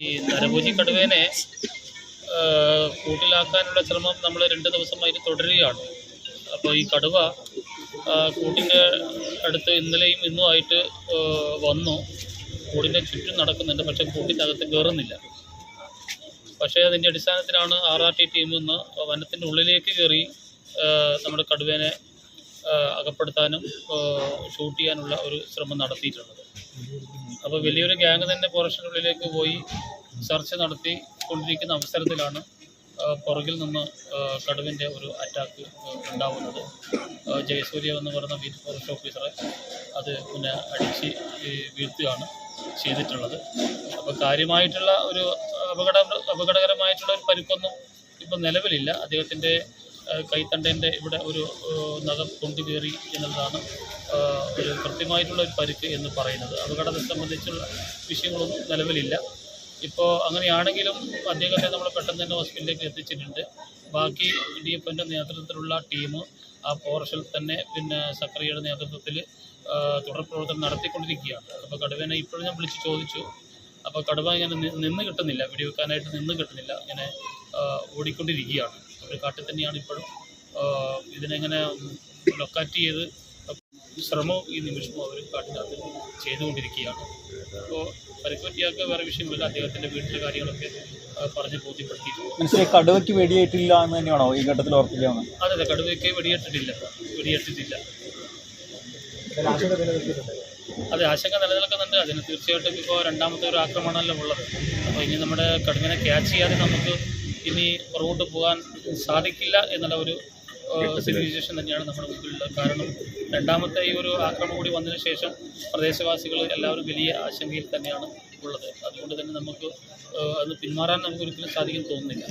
ഈ നരഭൂജി കടുവേനെ കൂട്ടിലാക്കാനുള്ള ശ്രമം നമ്മൾ രണ്ട് ദിവസമായി തുടരുകയാണ്. അപ്പോൾ ഈ കടുവ കൂട്ടിന്റെ അടുത്ത് ഇന്നലെയും ഇന്നുമായിട്ട് വന്നു. കൂടിന്റെ ചുറ്റും നടക്കുന്നുണ്ട് പക്ഷേ കൂട്ടിന്റെ അകത്ത് കയറുന്നില്ല. പക്ഷേ അതിന്റെ അടിസ്ഥാനത്തിലാണ് ആർ ആർ ടി ടീം നിന്ന് വനത്തിന്റെ ഉള്ളിലേക്ക് കയറി നമ്മുടെ കടുവേനെ അകപ്പെടുത്താനും ഷൂട്ട് ചെയ്യാനുള്ള ഒരു ശ്രമം നടത്തിയിട്ടുള്ളത്. അപ്പോൾ വലിയൊരു ഗ്യാങ് തന്നെ ഫോറസ്റ്റിനുള്ളിലേക്ക് പോയി സെർച്ച് നടത്തി കൊണ്ടിരിക്കുന്ന അവസരത്തിലാണ് പുറകിൽ നിന്ന് കടുവിന്റെ ഒരു അറ്റാക്ക് ഉണ്ടാവുന്നത്. ജയസൂര്യ എന്ന് പറയുന്ന ബീറ്റ് ഫോറസ്റ്റ് ഓഫീസറെ അത് പിന്നെ അടിച്ച് വീഴ്ത്തുകയാണ് ചെയ്തിട്ടുള്ളത്. അപ്പോൾ കാര്യമായിട്ടുള്ള ഒരു അപകട അപകടകരമായിട്ടുള്ള ഒരു പരിക്കൊന്നും ഇപ്പം നിലവിലില്ല. അദ്ദേഹത്തിന്റെ കൈത്തണ്ടേന്റെ ഇവിടെ ഒരു നഖം കൊണ്ടുകയറി എന്നതാണ് എന്നുള്ളതാണ് ഒരു കൃത്യമായിട്ടുള്ള ഒരു പരിക്ക് എന്ന് പറയുന്നത്. അപകടത്തെ സംബന്ധിച്ചുള്ള വിഷയങ്ങളൊന്നും നിലവിലില്ല. ഇപ്പോൾ അങ്ങനെയാണെങ്കിലും അദ്ദേഹത്തെ നമ്മൾ പെട്ടെന്ന് തന്നെ ഹോസ്പിറ്റലിലേക്ക് എത്തിച്ചിട്ടുണ്ട്. ബാക്കി ഡി എഫ് എന്റെ നേതൃത്വത്തിലുള്ള ടീം ആ പോർഷൽ തന്നെ പിന്നെ സക്രിയയുടെ നേതൃത്വത്തിൽ തുടർ പ്രവർത്തനം നടത്തിക്കൊണ്ടിരിക്കുകയാണ്. അപ്പോൾ കടുവനെ ഇപ്പോഴും ഞാൻ വിളിച്ച് ചോദിച്ചു. അപ്പോൾ കടുവ ഇങ്ങനെ നിന്ന് കിട്ടുന്നില്ല. വെടിവെക്കാനായിട്ട് നിന്ന് കിട്ടുന്നില്ല. ഇങ്ങനെ ഓടിക്കൊണ്ടിരിക്കുകയാണ്. അവർ കാട്ടിൽ തന്നെയാണ് ഇപ്പോഴും. ഇതിനെങ്ങനെ ലൊക്കാറ്റ് ചെയ്ത് ശ്രമവും ഈ നിമിഷവും അവർ കാട്ടിനകത്ത് ചെയ്തുകൊണ്ടിരിക്കുകയാണ്. അപ്പോൾ പരിക്കുപറ്റിയാൾക്ക് വേറെ വിഷയമില്ല അദ്ദേഹത്തിന്റെ വീട്ടിലെ കാര്യങ്ങളൊക്കെ പറഞ്ഞ് ബോധ്യപ്പെടുത്തിയിട്ടുണ്ട്. മനസ്സിലായി. കടുവയ്ക്ക് വെടിയേറ്റില്ല എന്ന് തന്നെയാണോ ഈ ഘട്ടത്തിൽ ഉറപ്പിക്കാവുന്നത് അതെ അതെ. കടുവയ്ക്ക് വെടിയേറ്റിട്ടില്ല. വെടിയേറ്റിട്ടില്ല. അതെ ആശങ്ക നിലനിൽക്കുന്നുണ്ട്. അതിന് തീർച്ചയായിട്ടും ഇപ്പോൾ രണ്ടാമത്തെ ഒരു ആക്രമണമല്ല ഉള്ളത്. അപ്പോൾ ഇനി നമ്മുടെ കടുവിനെ ക്യാച്ച് ചെയ്യാതെ നമുക്ക് ഇനി പുറകോട്ട് പോകാൻ സാധിക്കില്ല എന്നുള്ള ഒരു സിറ്റുവേഷൻ തന്നെയാണ് നമ്മുടെ മുമ്പിലുള്ളത്. കാരണം രണ്ടാമത്തെ ഈ ഒരു ആക്രമണം കൂടി വന്നതിന് ശേഷം പ്രദേശവാസികൾ എല്ലാവരും വലിയ ആശങ്കയിൽ തന്നെയാണ് ഉള്ളത്. അതുകൊണ്ട് തന്നെ നമുക്ക് അത് പിന്മാറാൻ നമുക്ക് ഒരിക്കലും സാധിക്കും തോന്നുന്നില്ല.